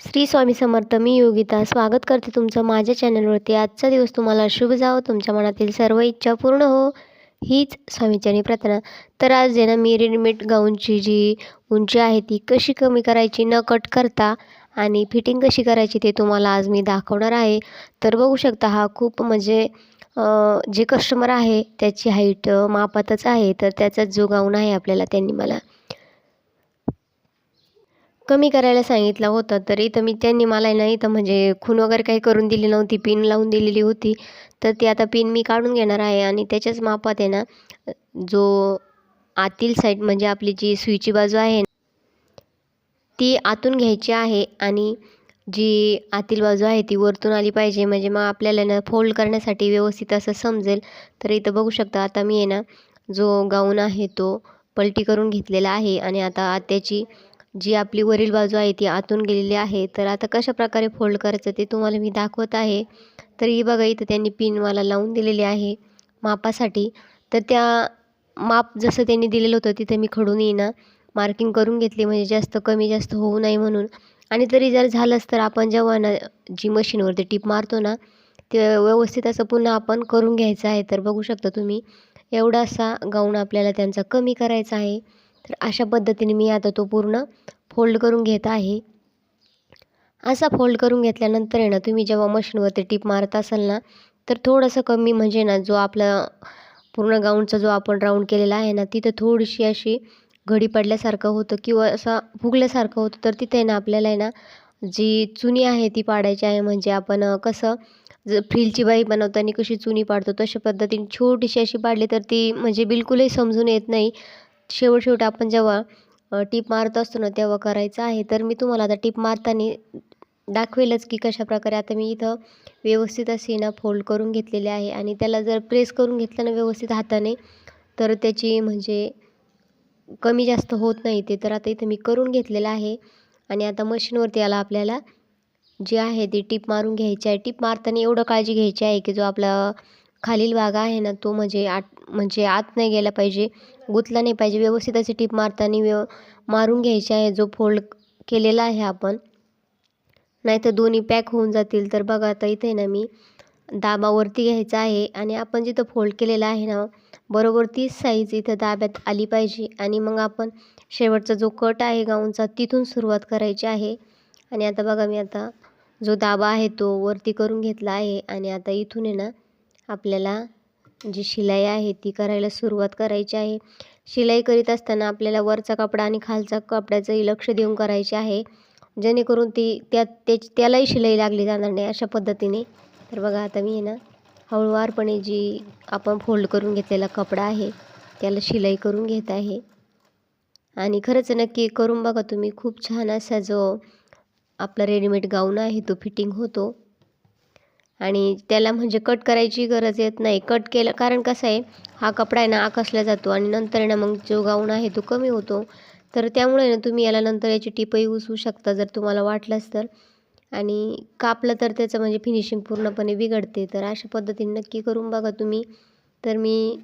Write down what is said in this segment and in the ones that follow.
श्री स्वामी समर्थ मी योगिता. स्वागत करते तुमचं माझ्या चॅनलवरती आजचा दिवस तुम्हाला शुभ जावं. तुमच्या मनातील सर्व इच्छा पूर्ण हो. हीच स्वामीच्यानी प्रार्थना. तर आज आहे ना मी रेडीमेड गाऊनची जी उंची आहे ती कशी कमी करायची न कट करता आणि फिटिंग कशी करायची ते तुम्हाला आज मी दाखवणार आहे. तर बघू शकता हा खूप म्हणजे जे कस्टमर आहे त्याची हाईट मापातच आहे. तर त्याचाच जो गाऊन आहे आपल्याला त्यांनी मला कमी करायला सांगितलं होतं तर इथं मी त्यांनी मला आहे ना इथं म्हणजे खून वगैरे काही करून दिली नव्हती पिन लावून दिलेली होती. तर ती आता पिन मी काढून घेणार आहे आणि त्याच्याच मापात आहे ना जो आतील साईड म्हणजे आपली जी सुईची बाजू आहे ती आतून घ्यायची आहे आणि जी आतील बाजू आहे ती वरतून आली पाहिजे. म्हणजे मग आपल्याला ना फोल्ड करण्यासाठी व्यवस्थित असं समजेल. तर इथं बघू शकता आता मी आहे ना जो गाऊन आहे तो पलटी करून घेतलेला आहे आणि आता त्याची जी आपली वरील बाजू आहे ती आतून गेलेली आहे. तर आता कशा प्रकारे फोल्ड करायचं ते तुम्हाला मी दाखवत आहे. तर ही बघा इथं त्यांनी पिन मला लावून दिलेली आहे मापासाठी. तर त्या माप जसं त्यांनी दिलेलं होतं तिथं मी खडून येईना. मार्किंग करून घेतली म्हणजे जास्त कमी जास्त होऊ नये म्हणून. आणि तरी जर झालंच तर आपण जेव्हा ना जी मशीनवरती टीप मारतो ना ते व्यवस्थित असं पुन्हा आपण करून घ्यायचं आहे. तर बघू शकता तुम्ही एवढा असा गाऊन आपल्याला त्यांचा कमी करायचा आहे. तर अशा पद्धतीने मी आता तो पूर्ण फोल्ड करून घेत आहे. असा फोल्ड करून घेतल्यानंतर आहे ना तुम्ही जेव्हा मशीनवरती टीप मारत असाल ना तर थोडंसं कमी म्हणजे ना जो आपला पूर्ण गाऊनचा जो आपण राऊंड केलेला आहे ना तिथं थोडीशी अशी घडी पडल्यासारखं होतं किंवा असा फुगल्यासारखं होतं. तर तिथे आहे ना आपल्याला आहे ना जी चुनी आहे ती पाडायची आहे. म्हणजे आपण कसं ज फ्रीलची बाई बनवताना कशी चुनी पाडतो तशा पद्धतीने छोटीशी अशी पाडली तर ती म्हणजे बिलकुलही समजून येत नाही. शेवट शेवट आपण जेव्हा टीप मारत असतो ना तेव्हा करायचं आहे. तर मी तुम्हाला आता टीप मारताना दाखवेलच की कशाप्रकारे आता मी इथं व्यवस्थित अशी ना फोल्ड करून घेतलेली आहे. आणि त्याला जर प्रेस करून घेतलं ना व्यवस्थित हाताने तर त्याची म्हणजे कमी जास्त होत नाही ते. तर आता इथं मी करून घेतलेलं आहे. आणि आता मशीनवरती याला आपल्याला जी आहे ती टीप मारून घ्यायची आहे. टीप मारताना एवढं काळजी घ्यायची आहे की जो आपला खालील भाग आहे ना तो म्हणजे आठ म्हणजे आत नाही गेला पाहिजे गुंतला नाही पाहिजे व्यवस्थित अशी टीप मारताना व्यव मारून घ्यायची आहे जो फोल्ड केलेला आहे आपण. नाहीतर दोन्ही पॅक होऊन जातील. तर बघा आता इथे ना मी दाबावरती घ्यायचा आहे आणि आपण जिथं फोल्ड केलेला आहे ना बरोबर तीच साईज इथं दाब्यात आली पाहिजे आणि मग आपण शेवटचा जो कट आहे गाऊनचा तिथून सुरुवात करायची आहे. आणि आता बघा मी आता जो दाबा आहे तो वरती करून घेतला आहे आणि आता इथून आहे ना आपल्याला जी शिलाई आहे ती करायला सुरुवात करायची आहे. शिलाई करीत असताना आपल्याला वरचा कपडा आणि खालचा कपड्याचंही लक्ष देऊन करायचे आहे. जेणेकरून ती त्या त्याची त्यालाही शिलाई लागली जाणार नाही अशा पद्धतीने. तर बघा आता मी आहे ना हळूवारपणे जी आपण फोल्ड करून घेतलेला कपडा आहे त्याला शिलाई करून घेत आहे. आणि खरंच नक्की करून बघा तुम्ही खूप छान असा जो आपला रेडीमेड गाऊन आहे तो फिटिंग होतो. आणि त्याला म्हणजे कट करायची गरज येत नाही. कट केलं कारण कसं आहे हा कपडा आहे ना आकसला जातो आणि नंतर ना मग जो गाऊन आहे तो कमी होतो. तर त्यामुळे ना तुम्ही याला नंतर याची टिपही उसवू शकता जर तुम्हाला वाटलंच तर. आणि कापलं तर त्याचं म्हणजे फिनिशिंग पूर्णपणे बिघडते. तर अशा पद्धतीने नक्की करून बघा तुम्ही. तर मी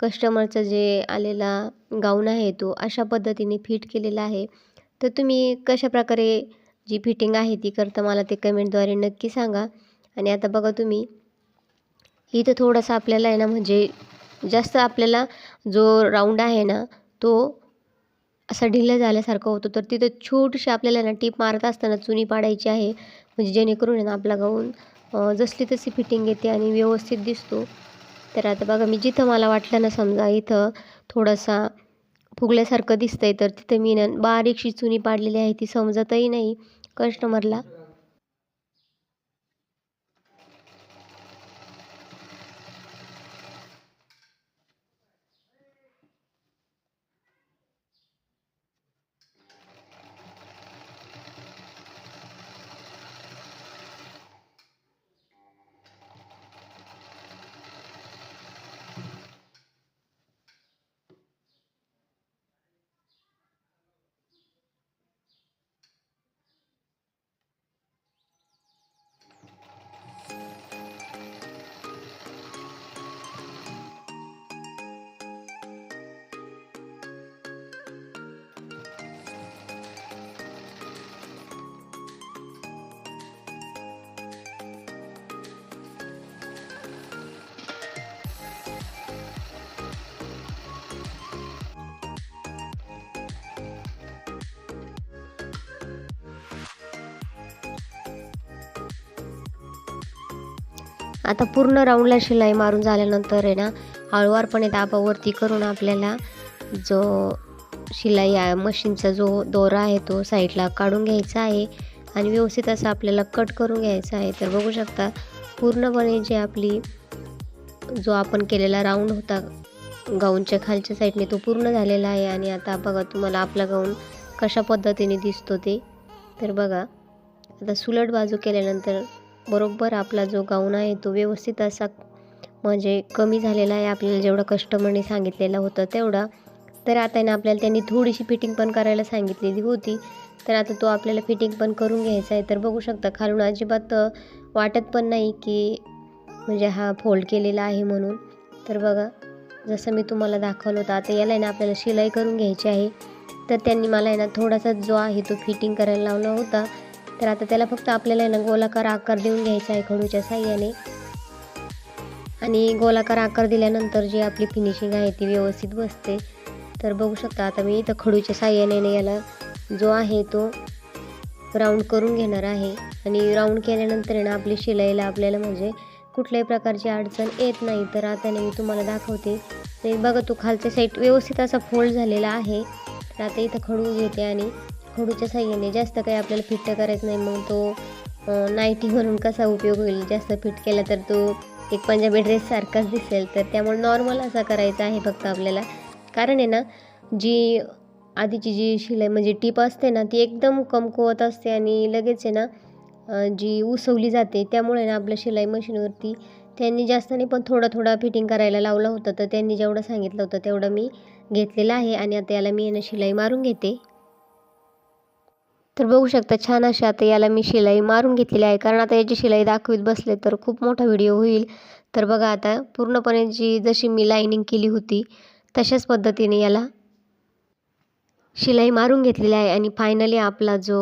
कस्टमरचं जे आलेला गाऊन आहे तो अशा पद्धतीने फिट केलेला आहे. तर तुम्ही कशाप्रकारे जी फिटिंग आहे ती करता मला ते कमेंटद्वारे नक्की सांगा. आणि आता बघा तुम्ही इथं थोडासा आपल्याला आहे ना म्हणजे जास्त आपल्याला जो राऊंड आहे ना तो असा ढिल्ला झाल्यासारखा होतो. तर तिथं छोटीशी आपल्याला ना टीप मारत असताना चुनी पाडायची आहे. म्हणजे जेणेकरून आहे ना आपला गाऊन जसली तशी फिटिंग येते आणि व्यवस्थित दिसतो. तर आता बघा मी जिथं मला वाटलं ना समजा इथं थोडासा फुगल्यासारखं दिसतंय तर तिथं मी ना बारीकशी चुनी पाडलेली आहे. ती समजतही नाही कस्टमरला आता पूर्ण राऊंडला शिलाई मारून झाल्यानंतर आहे ना हळूवारपणे दाबावरती करून आपल्याला जो शिलाई मशीनचा जो दोरा आहे तो साईडला काढून घ्यायचा आहे आणि व्यवस्थित असं आपल्याला कट करून घ्यायचा आहे. तर बघू शकता पूर्णपणे जे आपली जो आपण केलेला राऊंड होता गाऊनच्या खालच्या साईडने तो पूर्ण झालेला आहे आणि आता बघा तुम्हाला आपला गाऊन कशा पद्धतीने दिसतो ते. तर बघा आता सुलट बाजू केल्यानंतर बरोबर आपला जो गाऊन आहे तो व्यवस्थित असा म्हणजे कमी झालेला आहे. आपल्याला जेवढं कस्टमरने सांगितलेलं होतं तेवढा. तर आता आहे ना आपल्याला त्यांनी थोडीशी फिटिंग पण करायला सांगितलेली होती. तर आता तो आपल्याला फिटिंग पण करून घ्यायचा आहे. तर बघू शकता खालून अजिबात वाटत पण नाही की म्हणजे हा फोल्ड केलेला आहे म्हणून. तर बघा जसं मी तुम्हाला दाखवलं होतं आता याला आहे ना आपल्याला शिलाई करून घ्यायची आहे. तर त्यांनी मला आहे ना थोडासा जो आहे तो फिटिंग करायला लावला होता. तर आता त्याला फक्त आपल्याला ना गोलाकार आकार देऊन घ्यायचा आहे खडूच्या साह्याने. आणि गोलाकार आकार दिल्यानंतर जी आपली फिनिशिंग आहे ती व्यवस्थित बसते. तर बघू शकता आता मी इथं खडूच्या साह्याने याला जो आहे तो राऊंड करून घेणार आहे. आणि राऊंड केल्यानंतर आहे ना आपली शिलाईला आपल्याला म्हणजे कुठल्याही प्रकारची अडचण येत नाही. तर आता मी तुम्हाला दाखवते. बघा तो खालच्या साईड व्यवस्थित असा फोल्ड झालेला आहे. तर आता इथं खडू घेते आणि खडूच्या साह्याने जास्त काही आपल्याला फिट्ट करायचं नाही मग तो नाईटी म्हणून कसा उपयोग होईल? जास्त फिट केला तर तो एक पंजाबी ड्रेससारखाच दिसेल. तर त्यामुळे नॉर्मल असा करायचा आहे फक्त आपल्याला. कारण आहे ना जी आधीची जी शिलाई म्हणजे टीप असते ना ती एकदम कमकुवत असते आणि लगेच आहे ना जी उसवली जाते त्यामुळे ना आपल्या शिलाई मशीनवरती त्यांनी जास्त नाही पण थोडा थोडा फिटिंग करायला लावलं होतं. तर त्यांनी जेवढं सांगितलं होतं तेवढं मी घेतलेलं आहे आणि आता याला मी आहे ना शिलाई मारून घेते. तर बघू शकता छान अशी आता याला मी शिलाई मारून घेतलेली आहे. कारण आता याची शिलाई दाखवीत बसले तर खूप मोठा व्हिडिओ होईल. तर बघा आता पूर्णपणे जी जशी मी लाईनिंग केली होती तशाच पद्धतीने याला शिलाई मारून घेतलेली आहे. आणि फायनली आपला जो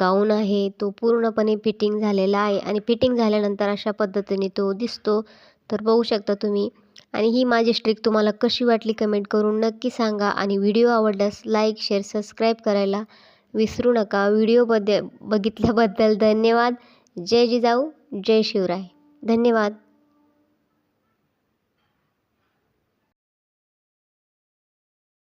गाऊन आहे तो पूर्णपणे फिटिंग झालेला आहे. आणि फिटिंग झाल्यानंतर अशा पद्धतीने तो दिसतो. तर बघू शकता तुम्ही. आणि ही माझी स्ट्रिक तुम्हाला कशी वाटली कमेंट करून नक्की सांगा. आणि व्हिडिओ आवडल्यास लाईक शेअर सबस्क्राईब करायला विसरू नका. व्हिडिओ बद्द बघितल्याबद्दल धन्यवाद. जय जिजाऊ जय शिवराय. धन्यवाद.